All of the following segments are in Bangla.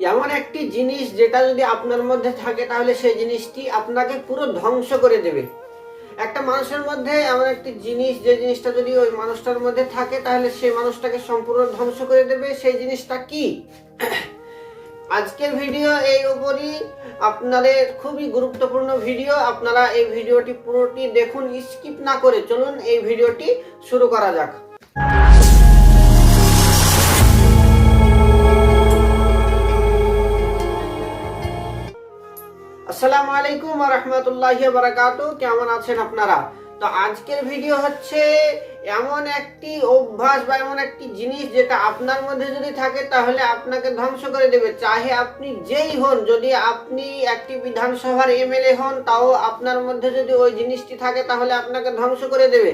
এমন একটি জিনিস যেটা যদি আপনার মধ্যে থাকে, তাহলে সেই জিনিসটি আপনাকে পুরো ধ্বংস করে দেবে। একটা মানুষের মধ্যে এমন একটি জিনিস, যে জিনিসটা যদি ওই মানুষটার মধ্যে থাকে, তাহলে সেই মানুষটাকে সম্পূর্ণ ধ্বংস করে দেবে। সেই জিনিসটা কি? আজকের ভিডিও এই উপরই। আপনাদের খুবই গুরুত্বপূর্ণ ভিডিও। আপনারা এই ভিডিওটি পুরোটি দেখুন, স্কিপ না করে চলুন, এই ভিডিওটি শুরু করা যাক। আসসালামু আলাইকুম রহমতুল্লাহ বারাকাত। কেমন আছেন আপনারা? তো আজকের ভিডিও হচ্ছে এমন একটি অভ্যাস বা এমন একটি জিনিস যেটা আপনার মধ্যে যদি থাকে, তাহলে আপনাকে ধ্বংস করে দেবে। চাহে আপনি যেই হন, যদি আপনি একটি বিধানসভার এমএলএ হন, তাও আপনার মধ্যে যদি ওই জিনিসটি থাকে, তাহলে আপনাকে ধ্বংস করে দেবে।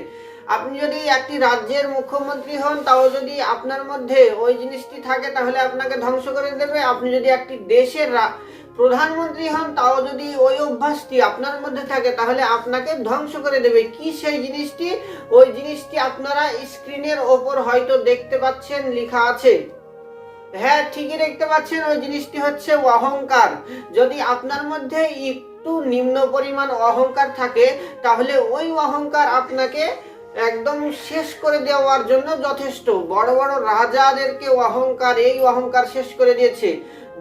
আপনি যদি একটি রাজ্যের মুখ্যমন্ত্রী হন, তাও যদি আপনার মধ্যে ওই জিনিসটি থাকে, তাহলে আপনাকে ধ্বংস করে দেবে। আপনি যদি একটি দেশের প্রধানমন্ত্রী হন, তাও যদি ওই অভ্যাসটি আপনার মধ্যে থাকে, তাহলে আপনাকে ধ্বংস করে দেবে। কি সেই জিনিসটি? ওই জিনিসটি আপনারা স্ক্রিনের ওপর হয়তো দেখতে পাচ্ছেন, লেখা আছে। হ্যাঁ ঠিকই দেখতে পাচ্ছেন, ওই জিনিসটি হচ্ছে অহংকার। যদি আপনার মধ্যে একটু নিম্ন পরিমাণ অহংকার থাকে, তাহলে ওই অহংকার আপনাকে একদম শেষ করে দেওয়ার জন্য যথেষ্ট। বড় বড় রাজাদেরকে অহংকার, এই অহংকার শেষ করে দিয়েছে।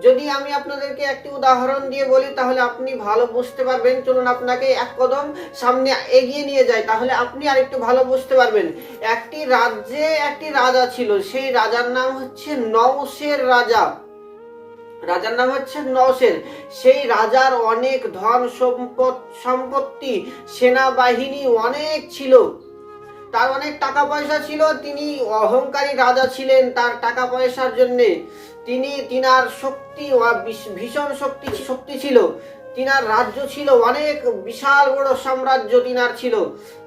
যদি আমি আপনাদেরকে একটি উদাহরণ দিয়ে বলি, তাহলে আপনি ভালো বুঝতে পারবেন। চলুন আপনাকে এক কদম সামনে এগিয়ে নিয়ে যাই, তাহলে আপনি আরেকটু ভালো বুঝতে পারবেন। একটি রাজ্যে একটি রাজা ছিল, সেই রাজার নাম হচ্ছে নওশের রাজা। রাজার নাম হচ্ছে নওশের। সেই রাজার অনেক ধন সম্পদ, সম্পত্তি, সেনাবাহিনী অনেক ছিল। তার অনেক টাকা পয়সা ছিল, তিনি অহংকারী রাজা ছিলেন তার টাকা পয়সার জন্যে। তিনি, তিনার শক্তি ভীষণ শক্তি শক্তি ছিল। তিনার রাজ্য ছিল অনেক, বিশাল বড় সাম্রাজ্য তিনার ছিল।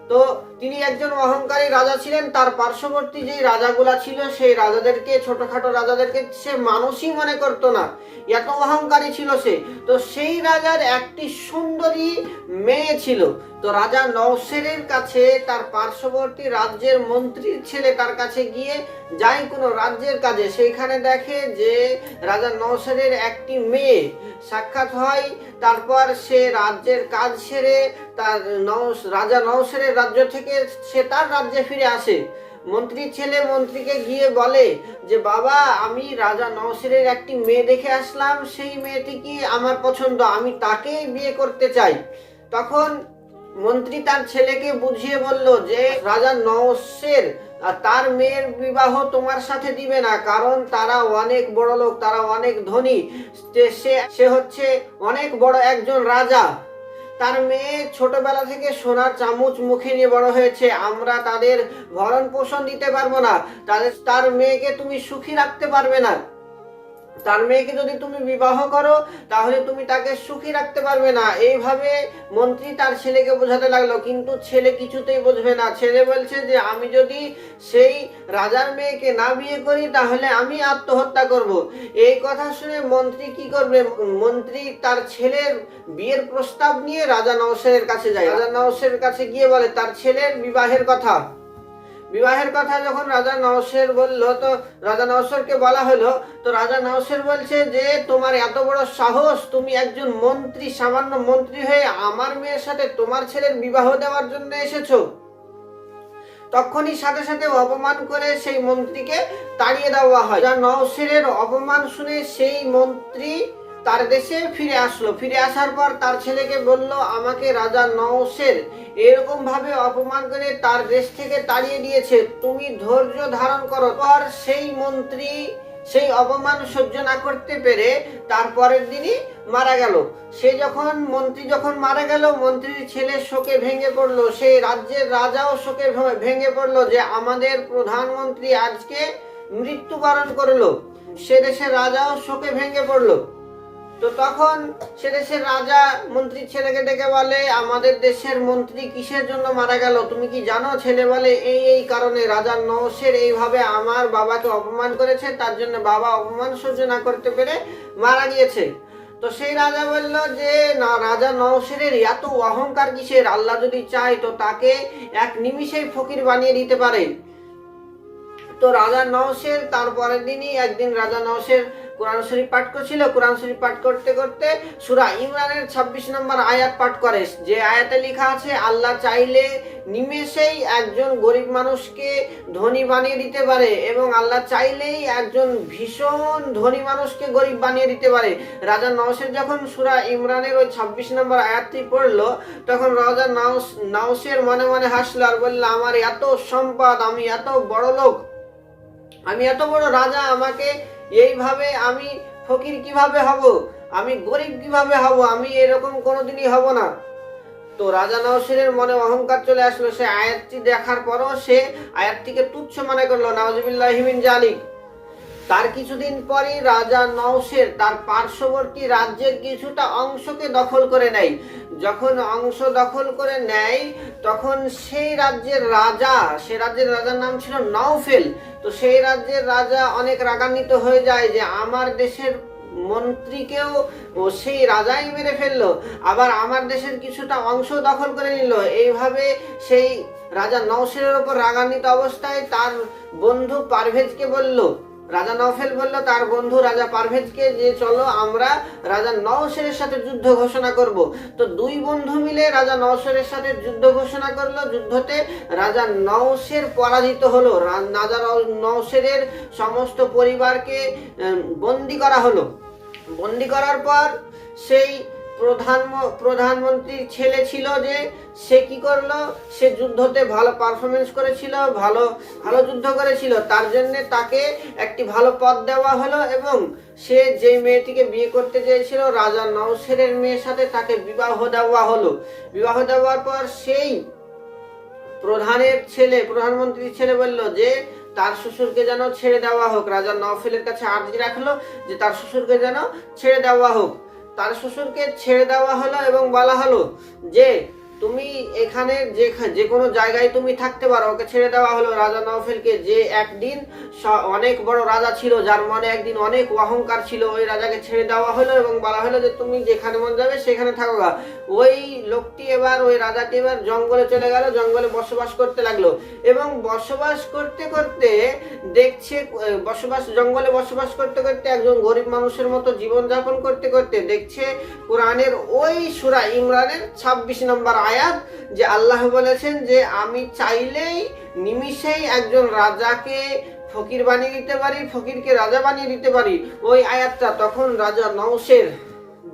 তো তিনি একজন অহংকারী রাজা ছিলেন, তার পার্শ্ববর্তী যেই রাজাগুলা ছিল, সেই রাজাদেরকে, ছোটখাটো রাজাদেরকে সে মানুষই মনে করতো না। এত অহংকারী ছিল সে। তো সেই রাজার একটি সুন্দরী মেয়ে ছিল। তো রাজা নওশেরের কাছে তার পার্শ্ববর্তী রাজ্যের মন্ত্রীর ছেলে তার কাছে গিয়ে যায় কোনো রাজ্যের কাজে। সেইখানে দেখে যে রাজা নওশেরের একটি মেয়ে। সাক্ষাৎ হয়, তারপর সে রাজ্যের কাজ সেরে তার নওশ রাজা নওশেরের রাজ্য থেকে সে তার রাজ্যে ফিরে আসে। মন্ত্রীর ছেলে মন্ত্রীকে গিয়ে বলে যে, বাবা, আমি রাজা নওশেরের একটি মেয়ে দেখে আসলাম। সেই মেয়েটি কি আমার পছন্দ? আমি তাকেই বিয়ে করতে চাই। তখন মন্ত্রী তার ছেলেকে বুঝিয়ে বলল যে, রাজা নওশের আর তার মেয়ের বিবাহ তোমার সাথে দিবে না, কারণ তারা অনেক বড় লোক তারা অনেক ধনী। সে সে হচ্ছে অনেক বড় একজন রাজা। তার মেয়ে ছোটবেলা থেকে সোনার চামচ মুখে নিয়ে বড় হয়েছে। আমরা তাদের ভরণ পোষণ দিতে পারব না। তাদের তার মেয়েকে তুমি সুখী রাখতে পারবে না। তার মেয়েকে যদি তুমি বিবাহ করো, তাহলে তুমি তাকে সুখী রাখতে পারবে না। এইভাবে মন্ত্রী তার ছেলেকে বোঝাতে লাগল, কিন্তু ছেলে কিছুতেই বুঝবে না। ছেলে বলছে যে, আমি যদি সেই রাজার মেয়েকে না বিয়ে করি, তাহলে আমি আত্মহত্যা করব। এই কথা শুনে মন্ত্রী কি করবে? মন্ত্রী তার ছেলের বিয়ের প্রস্তাব নিয়ে রাজা নওশের কাছে যায়। রাজা নওশের কাছে গিয়ে বলে, তার ছেলের বিবাহের কথা। বিবাহের কথা যখন রাজা নওশের বলল, তো রাজা নওশেরকে বলা হলো, তো রাজা নওশের বলছে যে, তোমার এত বড় সাহস, তুমি একজন মন্ত্রী, সামান্য মন্ত্রী হয়ে আমার মেয়ের সাথে তোমার ছেলের বিবাহ দেওয়ার জন্য এসেছ? তখনই সাথে সাথে অপমান করে সেই মন্ত্রীকে তাড়িয়ে দেওয়া হয়। রাজা নওশেরের অপমান শুনে সেই মন্ত্রী তার দেশে ফিরে আসলো। ফিরে আসার পর তার ছেলেকে বলল, আমাকে রাজা নওশের এরকম ভাবে অপমান করে তার দেশ থেকে তাড়িয়ে দিয়েছে। তুমি ধৈর্য ধারণ করো। পর সেই মন্ত্রী সেই অপমান সহ্য না করতে পেরে তারপরের দিনই মারা গেল। সে যখন, মন্ত্রী যখন মারা গেল, মন্ত্রীর ছেলে শোকে ভেঙে পড়ল। সেই রাজ্যের রাজাও শোকে ভেঙে পড়ল যে আমাদের প্রধানমন্ত্রী আজকে মৃত্যুবরণ করল। সে দেশের রাজাও শোকে ভেঙে পড়ল। তো তখন সে দেশের রাজা মন্ত্রীর ছেলেকে ডেকে বলে, আমাদের দেশের মন্ত্রী কিসের জন্য মারা গেল? তুমি কি জানো? ছেলে বলে, এই এই কারণে রাজা নওশের এইভাবে আমার বাবাকে অপমান করেছে, তার জন্য বাবা অপমান সহ্য না করতে পেরে মারা গিয়েছে। তো সেই রাজা বলল যে, না, রাজা নওশেরের এত অহংকার কিসের? আল্লাহ যদি চায় তো তাকে এক নিমিষেই ফকির বানিয়ে দিতে পারে। তো রাজা নওশের তার পরের দিনই একদিন রাজা নওশের কোরআন শরীফ পাঠ করছিল। কোরআন শরীফ পাঠ করতে করতে সুরা ইমরানের ২৬ নম্বর আয়াত পাঠ করে। যে আয়াতে লেখা আছে, আল্লাহ চাইলে নিমেষেই একজন গরিব মানুষকে ধনী বানিয়ে দিতে পারে এবং আল্লাহ চাইলেই একজন ভীষণ ধনী মানুষকে গরিব বানিয়ে দিতে পারে। রাজা নওশের যখন সুরা ইমরানের ওই ২৬ নম্বর আয়াতটি পড়ল, তখন রাজা নাউস নাউসের মনে মনে হাসলো আর বলল, আমার এত সম্পদ, আমি এত বড় লোক আমি এত বড় রাজা, আমাকে এইভাবে আমি ফকির কীভাবে হব? আমি গরিব কীভাবে হব? আমি এরকম কোনোদিনই হব না। তো রাজা নওশিরের মনে অহংকার চলে আসলো। সে আয়াতটি দেখার পরও সে আয়াতটিকে তুচ্ছ মনে করল। নওয়াজবিল্লাহিমিন জালিক। তার কিছুদিন পরই রাজা নওশের তার পার্শ্ববর্তী রাজ্যের কিছুটা অংশকে দখল করে নেয়। যখন অংশ দখল করে নেয়, তখন সেই রাজ্যের রাজা, সে রাজ্যের রাজার নাম ছিল নওফেল। তো সেই রাজ্যের রাজা অনেক রাগান্বিত হয়ে যায় যে, আমার দেশের মন্ত্রীকেও সেই রাজাই মেরে ফেলল। আবার আমার দেশের কিছুটা অংশ দখল করে নিল। এইভাবে সেই রাজা নওশেরের ওপর রাগান্বিত অবস্থায় তার বন্ধু পারভেজকে বলল রাজা নওফেল বলল, তার বন্ধু রাজা পারভেজকে যে চলো, আমরা রাজা নওশেরের সাথে যুদ্ধ ঘোষণা করব। তো দুই বন্ধু মিলে রাজা নওশেরের সাথে যুদ্ধ ঘোষণা করল। যুদ্ধতে রাজা নওশের পরাজিত হলো। রাজা নও- নওশেরের সমস্ত পরিবারকে বন্দি করা হলো। বন্দি করার পর সেই প্রধান প্রধানমন্ত্রীর ছেলে ছিল যে, সে কি করল? সে যুদ্ধতে ভালো পারফরমেন্স করেছিল, ভালো ভালো যুদ্ধ করেছিল। তার জন্য তাকে একটি ভালো পদ দেওয়া হলো এবং সে যে মেয়েটিকে বিয়ে করতে চেয়েছিল, রাজা নওশেরের মেয়ের সাথে তাকে বিবাহ দেওয়া হলো। বিবাহ দেওয়ার পর সেই প্রধানের ছেলে, প্রধানমন্ত্রীর ছেলে বলল যে, তার শ্বশুরকে যেন ছেড়ে দেওয়া হোক। রাজা নওফেলের কাছে আর্জি রাখল যে, তার শ্বশুরকে যেন ছেড়ে দেওয়া হোক। তার শ্বশুরকে ছেড়ে দেওয়া হলো এবং বলা হলো যে, তুমি এখানে যে যে কোনো জায়গায় তুমি থাকতে পারো, ওকে ছেড়ে দেওয়া হলো রাজা নওফেলকে যে একদিন অনেক বড় রাজা ছিল, যার মনে একদিন অনেক অহংকার ছিল, ওই রাজাকে ছেড়ে দেওয়া হলো এবং বলা হলো যে, তুমি যেখানে মন যাবে সেখানে থাকো। ওই লোকটি এবার, ওই রাজাটি এবার জঙ্গলে চলে গেল, জঙ্গলে বসবাস করতে লাগল। এবং বসবাস করতে করতে দেখছে বসবাস, জঙ্গলে বসবাস করতে করতে একজন গরিব মানুষের মতো জীবনযাপন করতে করতে দেখছে কোরআনের ওই সুরা ইমরানের ২৬ নম্বর আয়াত, যে আল্লাহ বলেছেন যে, আমি চাইলেই নিমিষেই একজন রাজাকে ফকির বানিয়ে দিতে পারি, ফকিরকে রাজা বানিয়ে দিতে পারি। ওই আয়াতটা তখন রাজা নওশের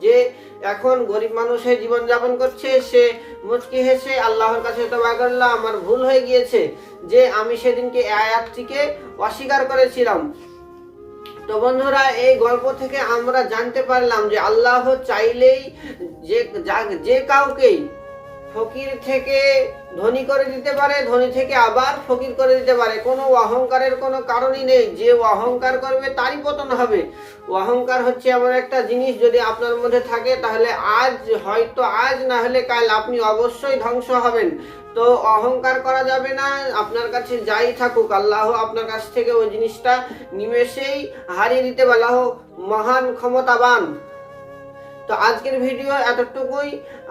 যে এখন গরিব মানুষের জীবনযাপন করছে, সে মুচকি হেসে আল্লাহর কাছে তবা করলাম আমার ভুল হয়ে গিয়েছে, যে আমি সেদিনকে আয়াতটিকে অস্বীকার করেছিলাম। তো বন্ধুরা, এই গল্প থেকে আমরা জানতে পারলাম যে আল্লাহ চাইলেই যা- যে কাউকেই ফকির থেকে ধনী করে দিতে পারে, ধনী থেকে আবার ফকির করে দিতে পারে। কোনো অহংকারের কোনো কারণই নেই। যে অহংকার করবে তারই পতন হবে। অহংকার হচ্ছে এমন একটা জিনিস যদি আপনার মধ্যে থাকে, তাহলে আজ হয়তো আজ না হলে কাল আপনি অবশ্যই ধ্বংস হবেন। তো অহংকার করা যাবে না। আপনার কাছে যাই থাকুক, আল্লাহ আপনার কাছ থেকে ওই জিনিসটা নিমেষেই হারিয়ে দিতে পারে আল্লাহ মহান ক্ষমতাবান। তো আজকের ভিডিও এতটুকুই।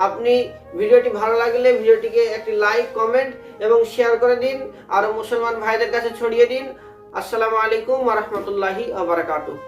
আপনি ভিডিওটি ভালো লাগলে ভিডিওটিকে একটি লাইক, কমেন্ট এবং শেয়ার করে দিন। আর মুসলমান ভাইদের কাছে ছড়িয়ে দিন। আসসালামু আলাইকুম ওয়া রাহমাতুল্লাহি ওয়া বারাকাতুহু।